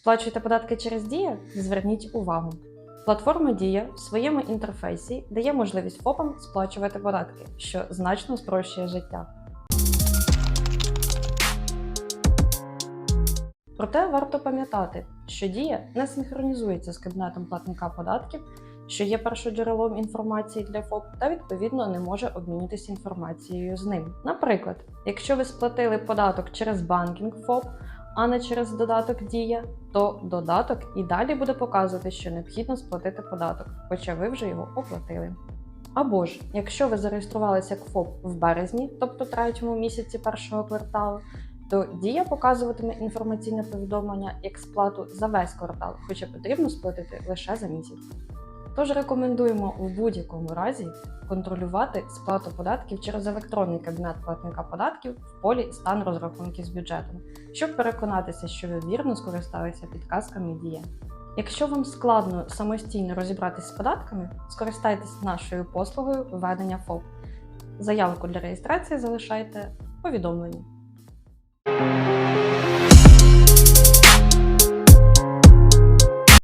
Сплачуєте податки через Дія? Зверніть увагу. Платформа Дія в своєму інтерфейсі дає можливість ФОПам сплачувати податки, що значно спрощує життя. Проте варто пам'ятати, що Дія не синхронізується з кабінетом платника податків, що є першоджерелом інформації для ФОП, та відповідно не може обмінюватися інформацією з ним. Наприклад, якщо ви сплатили податок через банкінг ФОП, а не через додаток Дія, то додаток і далі буде показувати, що необхідно сплатити податок, хоча ви вже його оплатили. Або ж, якщо ви зареєструвалися як ФОП в березні, тобто третьому місяці першого кварталу, то Дія показуватиме інформаційне повідомлення як сплату за весь квартал, хоча потрібно сплатити лише за місяць. Тож рекомендуємо в будь-якому разі контролювати сплату податків через електронний кабінет платника податків в полі стан розрахунків з бюджетом, щоб переконатися, що ви вірно скористалися підказками Дія. Якщо вам складно самостійно розібратись з податками, скористайтесь нашою послугою ведення ФОП. Заявку для реєстрації залишайте в повідомленні.